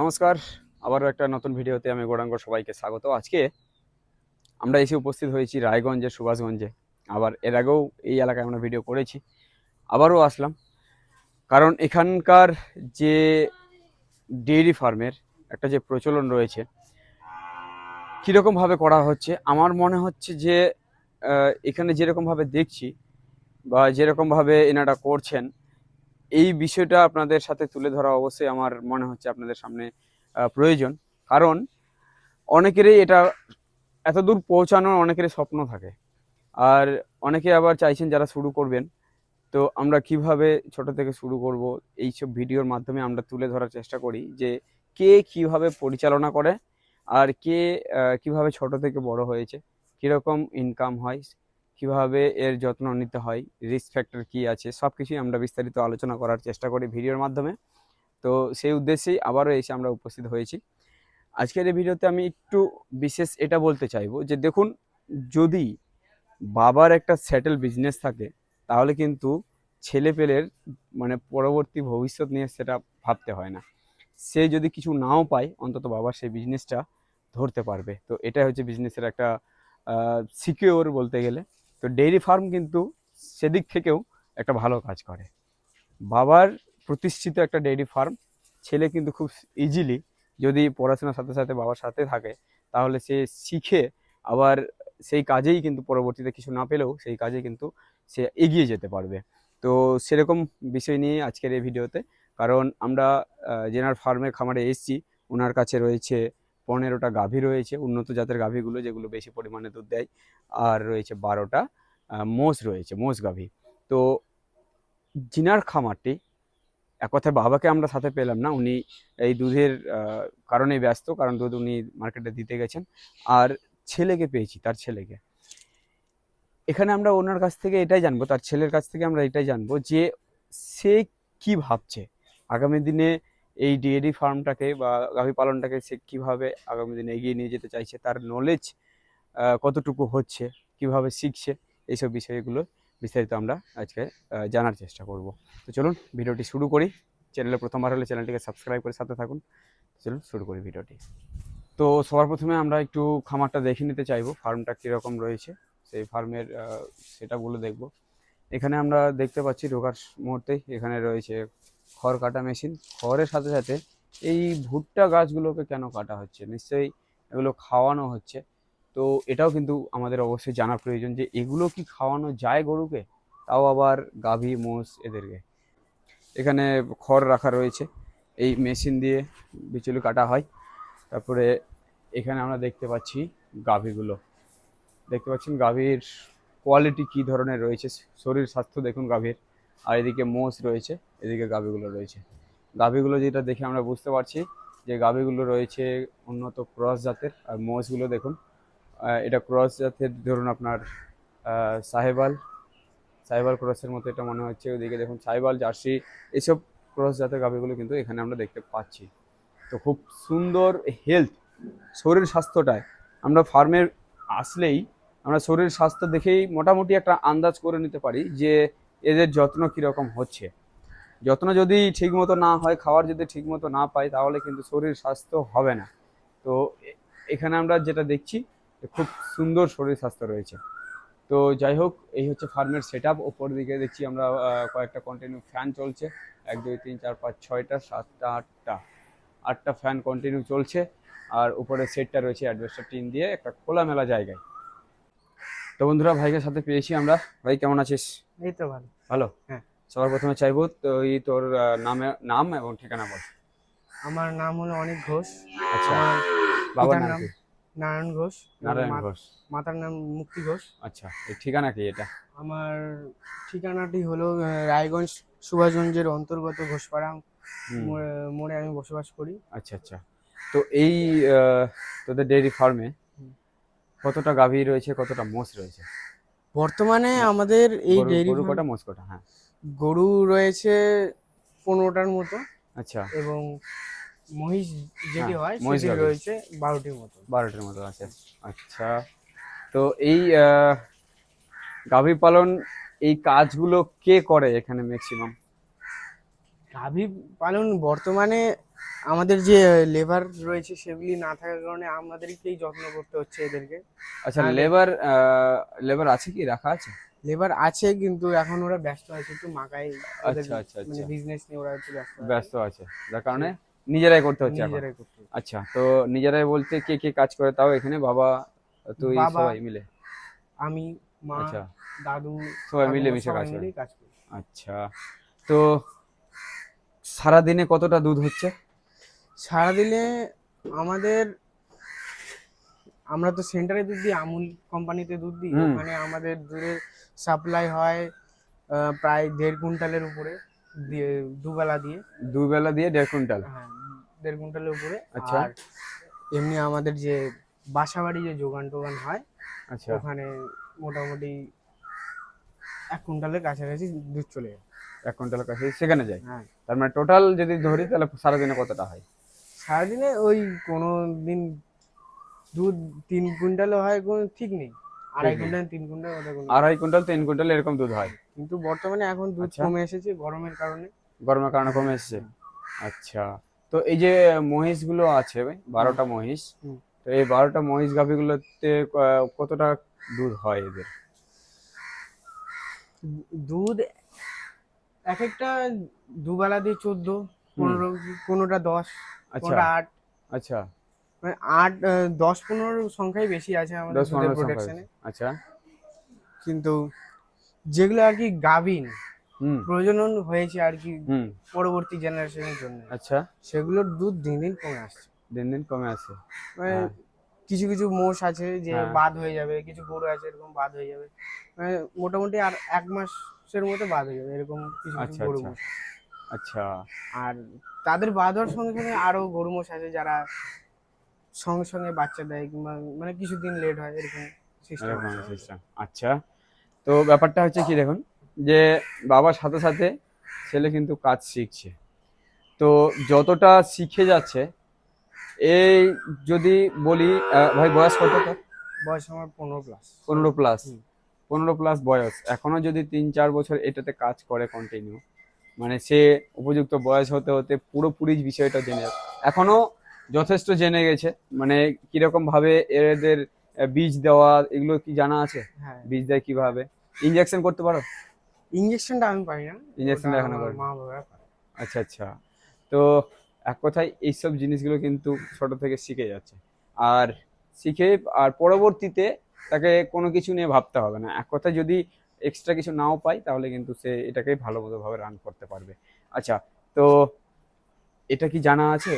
নমস্কার, আবারও একটা নতুন ভিডিওতে আমি গৌরাঙ্গ সবাইকে স্বাগত। আজকে আমরা এসে উপস্থিত হয়েছি রায়গঞ্জের সুভাষগঞ্জে। আবার এর আগেও এই এলাকায় আমরা ভিডিও করেছি, আবারও আসলাম। কারণ এখানকার যে ডেইরি ফার্মের একটা যে প্রচলন রয়েছে, কীরকমভাবে করা হচ্ছে? আমার মনে হচ্ছে যে এখানে যেরকমভাবে দেখছি বা যেরকমভাবে এনারা করছেন এই বিষয়টা আপনাদের সাথে তুলে ধরা অবশ্যই আমার মনে হচ্ছে আপনাদের সামনে প্রয়োজন। কারণ অনেকেরই এটা এত দূর পৌঁছানোর অনেকেরই স্বপ্ন থাকে। আর অনেকে আবার চাইছেন যারা শুরু করবেন, তো আমরা কীভাবে ছোট থেকে শুরু করব, এইসব ভিডিওর মাধ্যমে আমরা তুলে ধরার চেষ্টা করি যে কে কীভাবে পরিচালনা করে, আর কে কীভাবে ছোট থেকে বড় হয়েছে, কীরকম ইনকাম হয় কীভাবে এর যত্ন নিতে হয় রিস্ক ফ্যাক্টর কি আছে সব কিছুই আমরা বিস্তারিত আলোচনা করার চেষ্টা করি ভিডিওর মাধ্যমে। তো সেই উদ্দেশ্যেই আবারও এসে আমরা উপস্থিত হয়েছি। আজকের এই ভিডিওতে আমি একটু বিশেষ এটা বলতে চাইব যে দেখুন, যদি বাবার একটা সেটেল বিজনেস থাকে, তাহলে কিন্তু ছেলে পেলের মানে পরবর্তী ভবিষ্যৎ নিয়ে সেটা ভাবতে হয় না। সে যদি কিছু নাও পায়, অন্তত বাবার সেই বিজনেসটা ধরতে পারবে। তো এটাই হচ্ছে বিজনেসের একটা সিকিওর বলতে গেলে। তো ডেইরি ফার্ম কিন্তু সেদিক থেকেও একটা ভালো কাজ করে। বাবার প্রতিষ্ঠিত একটা ডেইরি ফার্ম, ছেলে কিন্তু খুব ইজিলি যদি পড়াশোনার সাথে সাথে বাবার সাথে থাকে, তাহলে সে শিখে আবার সেই কাজেই কিন্তু পরবর্তীতে কিছু না পেলেও সেই কাজে কিন্তু সে এগিয়ে যেতে পারবে। তো সেরকম বিষয় নিয়ে আজকের এই ভিডিওতে, কারণ আমরা জেনার ফার্মের খামারে এসেছি ওনার কাছে রয়েছে পনেরোটা গাভী রয়েছে, উন্নত জাতের গাভীগুলো যেগুলো বেশি পরিমাণে দুধ দেয়, আর রয়েছে বারোটা মোষ রয়েছে, মোষ গাভী। তো জিনার খামারটি এক কথায় বাবাকে আমরা সাথে পেলাম না, উনি এই দুধের কারণে ব্যস্ত, কারণ দুধ উনি মার্কেটে দিতে গেছেন। আর ছেলেকে পেয়েছি, তার ছেলেকে। এখানে আমরা ওনার কাছ থেকে এটাই জানব, তার ছেলের কাছ থেকে আমরা এটাই জানব যে সে কি ভাবছে। আগামী দিনে এই ডিএডি ফার্মটাকে বা গাভী পালনটাকে সে কীভাবে আগামী দিনে এগিয়ে নিয়ে যেতে চাইছে, তার নলেজ কতটুকু হচ্ছে, কীভাবে শিখছে, এইসব বিষয়গুলো বিস্তারিত আমরা আজকে জানার চেষ্টা করব। তো চলুন ভিডিওটি শুরু করি। চ্যানেলে প্রথমবার হলে চ্যানেলটিকে সাবস্ক্রাইব করে সাথে থাকুন। চলুন শুরু করি ভিডিওটি। তো সবার প্রথমে আমরা একটু খামারটা দেখে নিতে চাইব, ফার্মটা কীরকম রয়েছে, সেই ফার্মের সেটাগুলো দেখব। এখানে আমরা দেখতে পাচ্ছি ঢোকার মুহূর্তেই এখানে রয়েছে খড় কাটা মেশিন। খড়ের সাথে সাথে এই ভুট্টা গাছগুলোকে কেন কাটা হচ্ছে? নিশ্চয়ই এগুলো খাওয়ানো হচ্ছে। তো এটাও কিন্তু আমাদের অবশ্যই জানা প্রয়োজন যে এগুলো কি খাওয়ানো যায় গরুকে? তাও আবার গাভী, মোষ এদেরকে। এখানে খড় রাখা রয়েছে। এই মেশিন দিয়ে বিচুলি কাটা হয়। তারপরে এখানে আমরা দেখতে পাচ্ছি গাভীগুলো। দেখতে পাচ্ছেন গাভীর কোয়ালিটি কী ধরনের রয়েছে? শরীর স্বাস্থ্য দেখুন গাভীর। আর এদিকে মোষ রয়েছে, এদিকে গাভীগুলো রয়েছে। গাভীগুলো যেটা দেখে আমরা বুঝতে পারছি যে গাভীগুলো রয়েছে উন্নত ক্রস জাতের, আর মোষগুলো দেখুন এটা ক্রস জাতের ধরুন আপনার সাহেবাল সাহেবাল ক্রসের মতো এটা মনে হচ্ছে। ওদিকে দেখুন সাহেবাল, জার্সি, এসব ক্রস জাতের গাভীগুলো কিন্তু এখানে আমরা দেখতে পাচ্ছি। তো খুব সুন্দর হেলথ শরীর স্বাস্থ্যটায়। আমরা ফার্মের আসলেই আমরা শরীর স্বাস্থ্য দেখেই মোটামুটি একটা আন্দাজ করে নিতে পারি যে এদের যত্ন কীরকম হচ্ছে? যত্ন যদি ঠিকমতো না হয় খাওয়ার যদি ঠিকমতো না পাই তাহলে কিন্তু শরীর স্বাস্থ্য হবে না। তো এখানে আমরা যেটা দেখছি খুব সুন্দর শরীর স্বাস্থ্য রয়েছে। তো যাই হোক, এই হচ্ছে ফার্মের সেট আপ ওপর দিকে দেখছি আমরা কয়েকটা কন্টিনিউ ফ্যান চলছে। এক, দুই, তিন, চার, পাঁচ, ছয়টা, সাতটা, আটটা। আটটা ফ্যান কন্টিনিউ চলছে। আর উপরে সেটটা রয়েছে অ্যাডভেস্টার টিন দিয়ে একটা খোলামেলা জায়গায়। তো বন্ধুরা, ভাইকে সাথে পেয়েছি আমরা। ভাই, কেমন আছিস? এই তো ভালো। ভালো? হ্যাঁ। সবার প্রথমে চাইব তো এই তোর নামে নাম এবং ঠিকানা বল। আমার নাম হলো অনিক ঘোষ। আচ্ছা। বাবার নাম নারায়ণ ঘোষ। নারায়ণ ঘোষ। মাতার নাম মুক্তি ঘোষ। আচ্ছা এই ঠিকানা কি এটা? আমার ঠিকানাটি হলো রায়গঞ্জ সুভাষগঞ্জের অন্তর্গত ঘোষপাড়া। মোড়ে- মোড়ে আমি বসবাস করি। আচ্ছা আচ্ছা। তো এই তোদের ডেইরি ফার্মে কতটা গাভী রয়েছে কতটা মোষ রয়েছে? বর্তমানে আমাদের এই ডেইরি গরু কটা মোষ কটা হ্যাঁ। গরু রয়েছে পনেরোটার মতো। আচ্ছা। এবং মহিষ যেটি হ্যাঁ, হয় সেটি রয়েছে বারোটির মতো। বারোটার মতো আছে আচ্ছা। তো এই গাভী পালন এই কাজগুলো কে করে এখানে ম্যাক্সিমাম গাভী পালন বর্তমানে আমাদের যে লেবার রয়েছে সেগুলি না থাকার কারণে আমাদেরকেই যত্ন করতে হচ্ছে এদেরকে। আচ্ছা লেবার লেবার আছে কি? রাখা আছে? লেবার আছে কিন্তু এখন ওরা ব্যস্ত আছে একটু মাকাই ওদের আচ্ছা আচ্ছা মানে আচ্ছা বিজনেস নিয়ে ওরা একটু ব্যস্ত আছে। ব্যস্ত আছে যার কারণে নিজেরাই করতে হচ্ছে নিজেরাই করতে। আচ্ছা তো নিজেরাই বলতে কে কে কাজ করে তাও এখানে? বাবা তুই সবাই মিলে? আমি মা আচ্ছা। দাদু সবাই মিলে মিশে কাজ করি। আচ্ছা তো সারাদিনে কতটা দুধ হচ্ছে? সারাদিনে আমাদের আমরা তো সেন্টারে দুধ দিই আমুল কোম্পানিতে দুধ দিই। ওখানে আমাদের দুধের সাপ্লাই হয় প্রায় দেড় কুইন্টালের উপরে দিয়ে দুবেলা দিয়ে। দুবেলা দিয়ে দেড় কুইন্টাল? হ্যাঁ দেড় কুইন্টালের উপরে। আচ্ছা। এমনি আমাদের যে বাসাবাড়ি যে যোগান টোগান হয় আচ্ছা। ওখানে মোটামুটি এক কুইন্টালের কাছাকাছি দুধ চলে যায়। এক কুইন্টালের কাছে সেখানে যায়? হ্যাঁ। তার মানে টোটাল যদি ধরি তাহলে সারাদিনে কতটা হয়? সারাদিনে ওই কোনো দিন দুধ তিন কুইন্টালও হয় কোনো ঠিক নেই। আড়াই কুইন্টাল তিন কুইন্টাল আড়াই কুইন্টাল তিন কুইন্টাল এরকম দুধ হয়। কিন্তু বর্তমানে এখন দুধ আচ্ছা। কমে এসেছে গরমের কারণে। গরমের কারণে কমে এসেছে? আচ্ছা। তো এই যে মহিষগুলো আছে বারোটা মহিষ তো এই বারোটা মহিষ গাভীগুলোতে কতটা দুধ হয় এদের? দুধ এক একটা দুবেলা দিয়ে চোদ্দ পনেরো কোনোটা দশ আচ্ছা। কোনোটা আট। আচ্ছা। মানে আট দশ পনেরো সংখ্যাই বেশি আছে আমাদের পনেরো আচ্ছা। কিন্তু যেগুলো আর কি গাভিন প্রজনন হয়েছে আর কি পরবর্তী জেনারেশনের জন্য আচ্ছা। সেগুলোর দুধ দিন দিন কমে আসছে। দিন দিন কমে আসছে। মানে হ্যাঁ। কিছু কিছু মোষ আছে যে হ্যাঁ। বাদ হয়ে যাবে কিছু গরু আছে এরকম বাদ হয়ে যাবে। মানে মোটামুটি আর এক মাসের মতো বাদ হয়ে যাবে এরকম কিছু কিছু আচ্ছা, গরু আচ্ছা। মোষ। আচ্ছা। আর তাদের বাদ হওয়ার সঙ্গে সঙ্গে আরও গরু মোষ আছে যারা সঙ্গে সঙ্গে বাচ্চা দেয় কিংবা মানে কিছুদিন লেট হয় এরকম সিস্টেম এরকম আচ্ছা। তো ব্যাপারটা হচ্ছে কি দেখুন যে বাবার সাথে সাথে ছেলে কিন্তু কাজ শিখছে। তো যতটা শিখে যাচ্ছে এই যদি বলি ভাই বয়স কত তোর? বয়স আমার পনেরো প্লাস পনেরো প্লাস পনেরো প্লাস বয়স। এখনও যদি তিন চার বছর এটাতে কাজ করে কন্টিনিউ মানে সে উপযুক্ত বয়স হতে হতে পুরোপুরি বিষয়টা জেনে এখনও যথেষ্ট জেনে গেছে মানে কীরকম ভাবে এদের বীজ দেওয়া এগুলো কি জানা আছে? হ্যাঁ। বীজ দেয় কীভাবে? ইনজেকশন করতে পারো? ইঞ্জেকশনটা আমি পারি না। ওটা এখনও পারে। আচ্ছা আচ্ছা। তো এক কথায় এইসব জিনিসগুলো কিন্তু ছোট থেকে শিখে যাচ্ছে। আর শিখে আর পরবর্তীতে তাকে কোনো কিছু নিয়ে ভাবতে হবে না। এক কথায় যদি এক্সট্রা কিছু নাও পাই তাহলে কিন্তু সে এটাকে ভালো মতো ভাবে রান করতে পারবে। আচ্ছা তো এটা কি জানা আছে?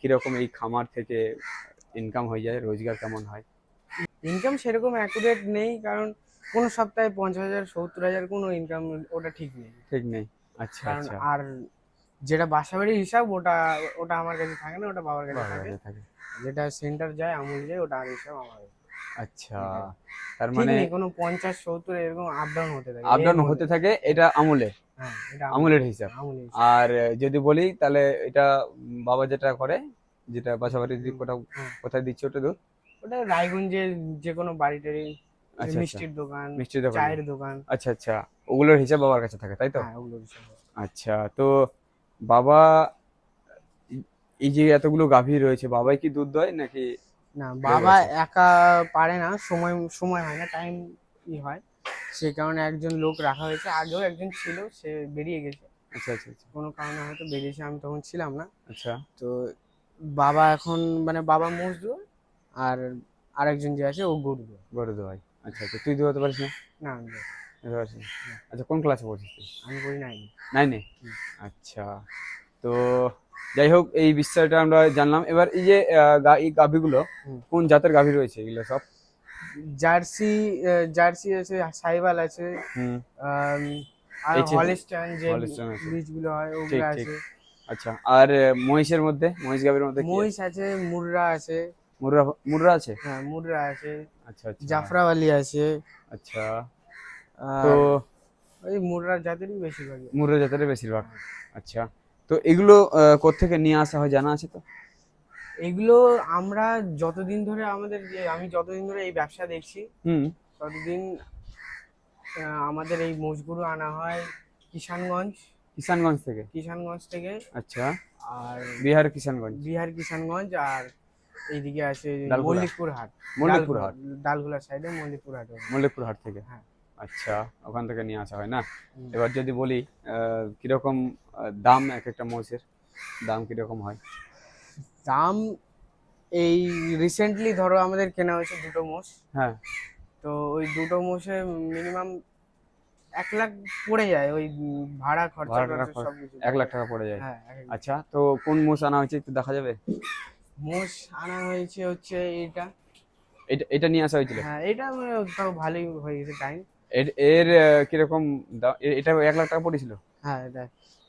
কীরকম এই খামার থেকে ইনকাম হয়ে যায়? রোজগার কেমন হয়? ইনকাম সেরকম অ্যাকুরেট নেই কারণ কোনো সপ্তাহে পঞ্চাশ হাজার সত্তর হাজার কোনো ইনকাম ওটা ঠিক নেই। ঠিক নেই। আচ্ছা আচ্ছা। আর যেটা বাসাবাড়ির হিসাব ওটা ওটা আমার কাছে থাকে না ওটা বাবার কাছে থাকে। যেটা সেন্টার যায় আমুল যায় ওটা আর হিসাব আমার আচ্ছা তার মানে কোনো পঞ্চাশ সত্তর এরকম আপ ডাউন হতে থাকে আপ ডাউন হতে থাকে এটা আমুলের। হ্যাঁ এটা আমুলের হিসাব। আর যদি বলি তাহলে এটা বাবা যেটা করে যেটা বাসাবাড়ির দিক কোথাও। কোথায় দিচ্ছে ওটা দুধ ওটা রায়গঞ্জের যে কোনো বাড়িটারি আচ্ছা, মিষ্টির দোকান মিষ্টির দোকান। চায়ের দোকান। আচ্ছা আচ্ছা। ওগুলোর হিসাব বাবার কাছে থাকে তাই তো? হ্যাঁ। আচ্ছা তো বাবা এই- যে এতগুলো গাভী রয়েছে বাবাই কি দুধ দেয় নাকি? না বাবা একা পারে না সময় সময় হয় না টাইম ই হয়। সেই কারণে একজন লোক রাখা হয়েছে আগেও একজন ছিল সে বেরিয়ে গেছে। আচ্ছা আচ্ছা আচ্ছা। কোনো কারণে হয়তো বেরিয়েছে আমি তখন ছিলাম না। আচ্ছা। তো বাবা এখন মানে বাবা মোষ দুয় আর আরেকজন যে আছে ও গরু গরু দোয়াই আচ্ছা আচ্ছা তুই দোয়াতে পারিস না? না। আচ্ছা কোন ক্লাসে পড়ছিস তুই? আমি করি নাই নাইনে আচ্ছা তো যাই হোক এই বিষয়টা আমরা জানলাম। এবার এই যে এই গাভীগুলো কোন জাতের গাভী রয়েছে এগুলো সব? জার্সি জার্সি আছে সাইবাল আছে আর হলিস্টান যে বীজগুলো হয় ওগুলো। আছে। আচ্ছা আর মহিষের মধ্যে মহিষ গাভীর মধ্যে মহিষ আছে মুররা আছে। মুর্রা মুর্রা আছে? হ্যাঁ মুররা আছে। আচ্ছা আচ্ছা। জাফরাওয়ালি আছে। আচ্ছা। তো ওই মুররার জাতেরই বেশিরভাগ। মুর্রা জাতের বেশিরভাগ। আচ্ছা। তো এগুলো আহ, কোত্থেকে নিয়ে আসা হয় জানা আছে তো? এগুলো আমরা যতদিন ধরে আমাদের যে আমি যতদিন ধরে এই ব্যবসা দেখছি হুম। ততদিন আমাদের এই মোষগুলো আনা হয় কিষানগঞ্জ। কিষানগঞ্জ থেকে? কিষানগঞ্জ থেকে। আচ্ছা। আর বিহার কিষানগঞ্জ? বিহার কিষানগঞ্জ আর এইদিকে আছে। মল্লিকপুর হাট মল্লিকপুর হাট ডালখোলার সাইডে মল্লিকপুর হাট। মল্লিকপুর হাট থেকে। হ্যাঁ। আচ্ছা ওখান থেকে নিয়ে আসা হয় না? এবার যদি বলি কীরকম দাম এক একটা মোষের দাম কীরকম হয়? দাম এই রিসেন্টলি ধরো আমাদের কেনা হয়েছে দুটো মোষ। হ্যাঁ। তো ওই দুটো মোষে মিনিমাম এক লাখ পড়ে যায় ওই ভাড়া খরচা এক লাখ টাকা পড়ে যায়। হ্যাঁ আচ্ছা তো কোন মোষ আনা হয়েছে একটু দেখা যাবে? মোষ আনা হয়েছে হচ্ছে এইটা। এটা এটা নিয়ে আসা হয়েছিল? হ্যাঁ এটা মানে তাও ভালোই হয়ে গেছে টাইম এর- কীরকম এটা এক লাখ টাকা পড়েছিল হ্যাঁ এটা।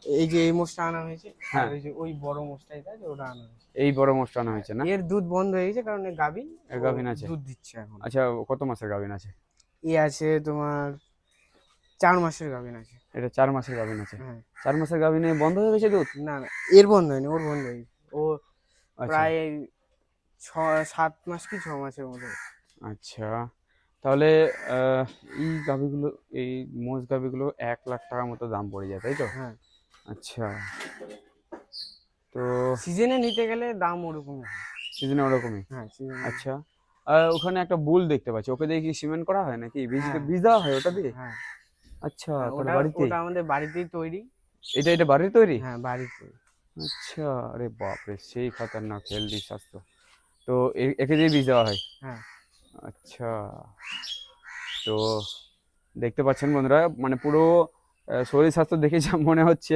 এই যে এই মোষটা আনা হয়েছে হ্যাঁ। ওই যে ওই বড় মোষটা এটা ওটা আনা হয়েছে। এই বড় মোষটা আনা হয়েছে না? এর দুধ বন্ধ হয়ে গেছে কারণ গাভিন এর আছে। দুধ দিচ্ছে এখন। আচ্ছা কত মাসের গাভিন আছে? এ আছে তোমার চার মাসের গাভিন আছে। এটা চার মাসের গাভিন আছে। হ্যাঁ। চার মাসের গাভিনে বন্ধ হয়ে গেছে দুধ? না না এর বন্ধ হয়নি ওর বন্ধ হয়েছে ও আচ্ছা। প্রায় ছ সাত মাস কি ছ মাসের মতো। আচ্ছা। তাহলে এই গাভিগুলো এই মোষ গাভিগুলো এক লাখ টাকার মতো দাম পড়ে যায় তাই তো? হ্যাঁ। আচ্ছা। তো সিজনে নিতে গেলে দাম ওরকম সিজনে ওরকমই? হ্যাঁ সিজনে আচ্ছা। আর ওখানে একটা বুল দেখতে পাচ্ছি ওকে দিয়ে কি সিমেন্ট করা হয় নাকি? বীজ হ্যাঁ। বীজ দেওয়া হয় ওটা দিয়ে? হ্যাঁ। আচ্ছা তাহলে ওটা বাড়িতে ওটা আমাদের বাড়িতেই তৈরি। এটা এটা বাড়ির তৈরি? হ্যাঁ বাড়িতে আচ্ছা আরে বাপরে সেই খতরনাক হেলদি স্বাস্থ্য। তো একে দিয়ে বীজ দেওয়া হয়? হ্যাঁ। আচ্ছা। তো দেখতে পাচ্ছেন বন্ধুরা মানে পুরো শরীর স্বাস্থ্য দেখে যা মনে হচ্ছে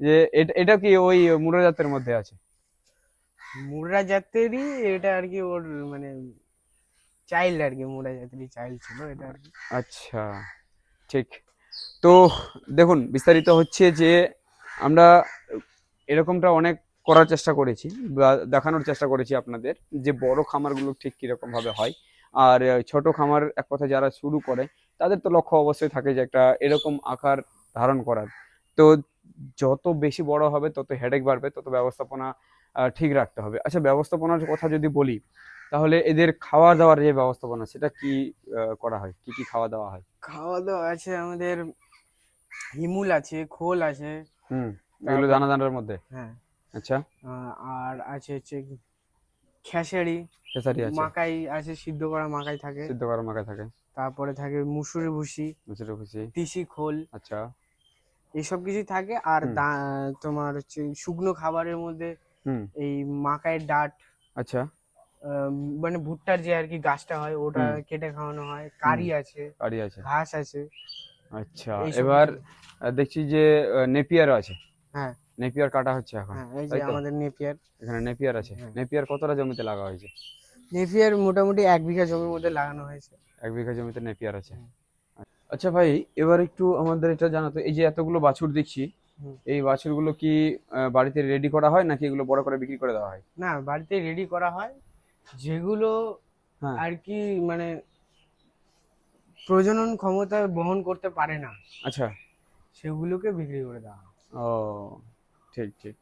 যে এটা এটা কি ওই মুরা জাতের মধ্যে আছে? মুর্রা জাতেরই এটা আর কি ওর মানে চাইল্ড আর কি মুর্রা জাতেরই চাইল্ড ছিল এটা আর কি। আচ্ছা ঠিক। তো দেখুন বিস্তারিত হচ্ছে যে আমরা এরকমটা অনেক করার চেষ্টা করেছি বা দেখানোর চেষ্টা করেছি আপনাদের যে বড় খামারগুলো ঠিক কীরকম ভাবে হয়। আর ছোট খামার এক কথা যারা শুরু করে তাদের তো লক্ষ্য অবশ্যই থাকে যে একটা এরকম আকার ধারণ করার। তো যত বেশি বড় হবে তত হেডেক বাড়বে তত ব্যবস্থাপনা ঠিক রাখতে হবে। আচ্ছা ব্যবস্থাপনার কথা যদি বলি তাহলে এদের খাওয়া দাওয়ার যে ব্যবস্থাপনা সেটা কি করা হয়? কি কি খাওয়া দাওয়া হয়? খাওয়া দাওয়া আছে আমাদের হিমুল আছে খোল আছে। হুম এগুলো দানা দানার মধ্যে? হ্যাঁ। আচ্ছা। আর আছে হচ্ছে খেসারি খেসারি আছে। মাকাই আছে সিদ্ধ করা মাকাই থাকে। সিদ্ধ করা মাখা থাকে। তারপরে থাকে মুসুরি ভুসি মুচুরি খুশি তিসি খোল। আচ্ছা। এইসব কিছুই থাকে। আর তোমার হচ্ছে শুকনো খাবারের মধ্যে এই মাকাইয়ের ডাট আচ্ছা। মানে ভুট্টার যে আর কি গাছটা হয় ওটা কেটে খাওয়ানো হয়। কারি আছে। কারি আছে। ঘাস আছে। আচ্ছা। এবার দেখছি যে নেপিয়ার আছে। হ্যাঁ। নেপিয়ার কাটা হচ্ছে এখন হ্যাঁ এই যে আমাদের নেপিয়ার। এখানে নেপিয়ার আছে। হ্যাঁ। নেপিয়ার কতটা জমিতে লাগা হয়েছে? নেপিয়ার মোটামুটি এক বিঘা জমির মধ্যে লাগানো হয়েছে। এক বিঘা জমিতে নেপিয়ার আছে। আচ্ছা ভাই এবার একটু আমাদের এটা জানাতো এই যে এতগুলো বাছুর দেখছি। এই বাছুরগুলো কি বাড়িতে রেডি করা হয় নাকি এগুলো বড় করে বিক্রি করে দেওয়া হয়? না বাড়িতে রেডি করা হয়। যেগুলো হ্যাঁ। আর কি মানে প্রজনন ক্ষমতা বহন করতে পারে না আচ্ছা। সেগুলোকে বিক্রি করে দেওয়া হয়। ও ঠিক ঠিক।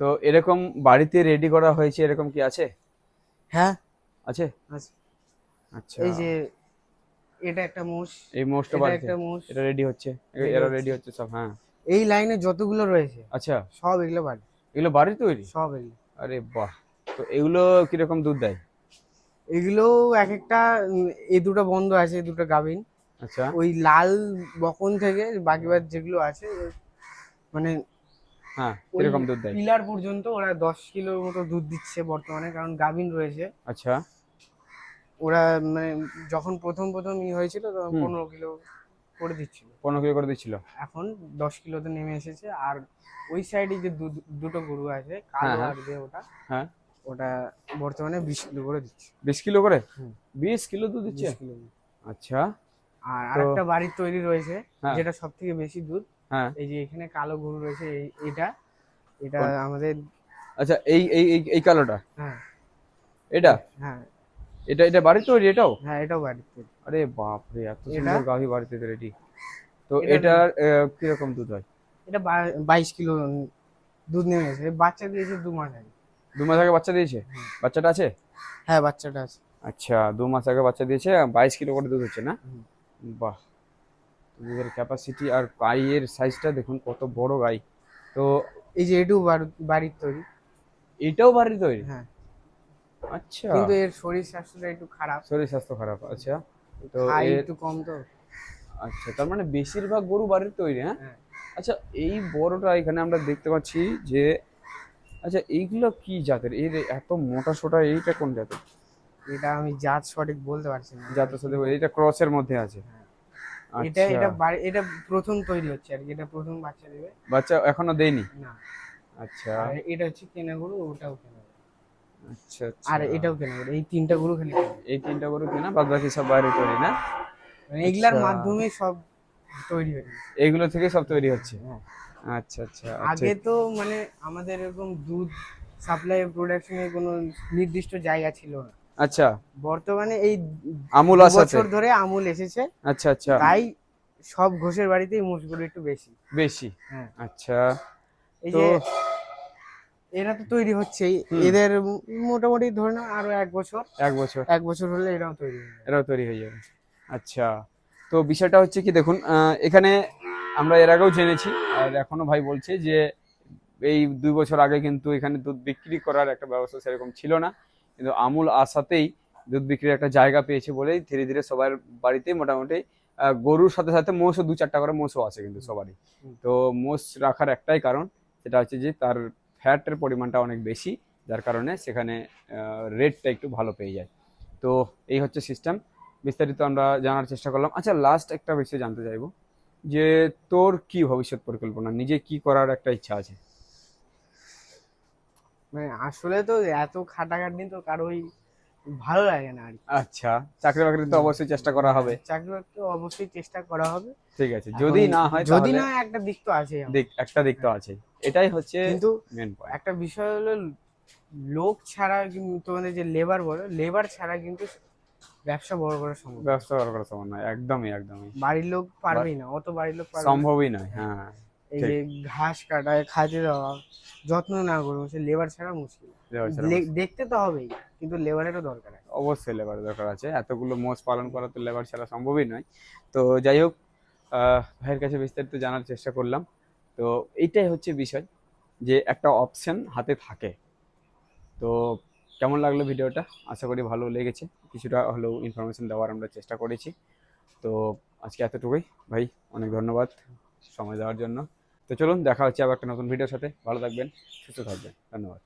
তো এরকম বাড়িতে রেডি করা হয়েছে এরকম কি আছে? হ্যাঁ। আছে। আচ্ছা। এই যে এটা একটা মোষ। এই মোষটা বাড়িতে? একটা মোষ। এটা রেডি হচ্ছে? এরা রেডি হচ্ছে সব হ্যাঁ। এই লাইনে যতগুলো রয়েছে আচ্ছা। সব এগুলো বাড়ি। এগুলো বাড়ির তৈরি? সব এগুলো। আরে বাহ। তো এগুলো কীরকম দুধ দেয়? এগুলো এক একটা এই দুটো বন্ধ আছে এই দুটো গাভিন। আচ্ছা। ওই লাল বকন থেকে বাকি বাদ যেগুলো আছে মানে হ্যাঁ ওই দুধ দেয়? পিলার পর্যন্ত ওরা দশ কিলোর মতো দুধ দিচ্ছে বর্তমানে কারণ গাভিন রয়েছে। আচ্ছা। ওরা মানে যখন প্রথম প্রথম ই হয়েছিল তখন। পনেরো কিলো করে দিচ্ছিল। পনেরো কিলো করে দিচ্ছিল? এখন দশ কিলোতে নেমে এসেছে আর ওই সাইডে যে দুটো গরু আছে কালো হ্যাঁ, হ্যাঁ। আর যে ওটা হ্যাঁ। ওটা বর্তমানে বিশ কিলো করে দিচ্ছে। বিশ কিলো করে। বিশ কিলো দুধ দিচ্ছে? কিলো আচ্ছা। আর আরেকটা বাড়ির তৈরি রয়েছে হ্যাঁ। যেটা সব থেকে বেশি দুধ হ্যাঁ। এই যে এখানে কালো গরু রয়েছে এই- এইটা এটা আমাদের আচ্ছা এই এই এই- কালোটা? হ্যাঁ। এটা? হ্যাঁ। এটা এটা বাড়ির তৈরি এটাও? হ্যাঁ এটাও বাড়ির তৈরি। আরে বাপ রে এত এটা? সুন্দর গাভী বাড়িতে রেডি। তো এটা- এটার কীরকম দুধ হয়? এটা বাইশ কিলো দুধ নেমে গেছে বাচ্চা দিয়েছে দু মাস আগে। দু মাস আগে বাচ্চা দিয়েছে? বাচ্চাটা আছে? হ্যাঁ বাচ্চাটা আছে। আচ্ছা দু মাস আগে বাচ্চা দিয়েছে বাইশ কিলো করে দুধ হচ্ছে না? বাহ। দুধের ক্যাপাসিটি আর গাইয়ের সাইজটা দেখুন কত বড় গাই। তো এই যে এটু বাড়ির তৈরি। এটাও বাড়ির তৈরি? হ্যাঁ। আচ্ছা। কিন্তু এর শরীর স্বাস্থ্যটা একটু খারাপ। শরীর স্বাস্থ্য খারাপ আচ্ছা। তো একটু কম তো। আচ্ছা তার মানে বেশিরভাগ গরু বাড়ির তৈরি হ্যাঁ? হ্যাঁ। আচ্ছা এই বড়টা এখানে আমরা দেখতে পাচ্ছি যে আচ্ছা এইগুলো কি জাতের? এর এত মোটা সোটা এইটা কোন জাতের? এটা আমি জাত সঠিক বলতে পারছি না। জাতের সাথে এইটা ক্রসের মধ্যে আছে। এটা আচ্ছা। এটা এটা প্রথম তৈরি হচ্ছে আর কি এটা প্রথম বাচ্চা দেবে। বাচ্চা এখনও দেয়নি? না। আচ্ছা। আর এটা হচ্ছে কেনা গরু ওটাও কেনা আচ্ছা আচ্ছা। আর এটাও কেনা গরু এই তিনটা গরু খালি। এই তিনটা গরু কেনা বাদ বাকি সব বাইরে তৈরি না? মানে এগুলার আচ্ছা। মাধ্যমে সব তৈরি হয়ে এগুলো থেকে সব তৈরি হচ্ছে? হ্যাঁ। আচ্ছা আচ্ছা আগে তো মানে আমাদের এরকম দুধ সাপ্লাই প্রোডাকশনের কোনো নির্দিষ্ট জায়গা ছিল না। আচ্ছা। বর্তমানে এই আমুল বছর ধরে আমুল এসেছে। আচ্ছা আচ্ছা। তাই সব ঘোষের বাড়িতেই মোষগুলো একটু বেশি। বেশি? হ্যাঁ। আচ্ছা। এই যে এরা তো তৈরি হচ্ছেই। এদের মোটামুটি ধরে নাও আরও এক বছর। এক বছর। এক বছর হলে এরাও তৈরি হয়ে যাবে। এরাও তৈরি হয়ে যাবে। আচ্ছা। তো বিষয়টা হচ্ছে কি দেখুন এখানে আমরা এর আগেও জেনেছি আর এখনও ভাই বলছে যে এই দুই বছর আগে কিন্তু এখানে দুধ বিক্রি করার একটা ব্যবস্থা সেরকম ছিল না। কিন্তু আমুল আসাতেই দুধ বিক্রির একটা জায়গা পেয়েছে বলেই ধীরে ধীরে সবার বাড়িতে মোটামুটি গরুর সাথে সাথে মোষও দু চারটা করে মোষও আছে কিন্তু সবারই। তো মোষ রাখার একটাই কারণ, সেটা হচ্ছে যে তার ফ্যাটের পরিমাণটা অনেক বেশি, যার কারণে সেখানে রেটটা একটু ভালো পেয়ে যায়। তো এই হচ্ছে সিস্টেম। বিস্তারিত আমরা জানার চেষ্টা করলাম। আচ্ছা লাস্ট একটা বিষয় জানতে চাইব, যে তোর কি ভবিষ্যৎ পরিকল্পনা? নিজে কি করার একটা ইচ্ছা আছে? মানে আসলে তো এত খাটাখাটনি তো কারোই ভালো লাগে না আর আচ্ছা চাকরি বাকরি তো অবশ্যই চেষ্টা করা হবে। চাকরি বাকরি অবশ্যই চেষ্টা করা হবে। ঠিক আছে যদি না হয় যদি না একটা দিক তো আছে দিক একটা দিক তো আছে এটাই হচ্ছে কিন্তু মেন একটা বিষয় হলো লোক ছাড়া কিন্তু তোমাদের যে লেবার বলো লেবার ছাড়া কিন্তু ব্যবসা বড় করা সম্ভব ব্যবসা ব্যবস্থা করা সম্ভব নয় একদমই একদমই। বাড়ির লোক পারবেই না অত বাড়ির লোক সম্ভবই নয় হ্যাঁ। এই যে ঘাস কাটায় খাইতে দেওয়া যত্ন না করব সে লেবার ছাড়া মুশকিল। দেখতে তো হবেই কিন্তু লেবারেরও দরকার আছে। অবশ্যই লেবার দরকার আছে। এতগুলো মোষ পালন করা তো লেবার ছাড়া সম্ভবই নয়। তো যাই হোক ভাইয়ের কাছে বিস্তারিত জানার চেষ্টা করলাম। তো এইটাই হচ্ছে বিষয় যে একটা অপশন হাতে থাকে। তো কেমন লাগল ভিডিওটা? আশা করি ভালো লেগেছে। কিছুটা হলেও ইনফরমেশন দেওয়ার আমরা চেষ্টা করেছি। তো আজকে এতটুকুই। ভাই অনেক ধন্যবাদ সময় দেওয়ার জন্য। তো চলুন দেখা হচ্ছে আবার একটা নতুন ভিডিওর সাথে। ভালো থাকবেন সুস্থ থাকবেন। ধন্যবাদ।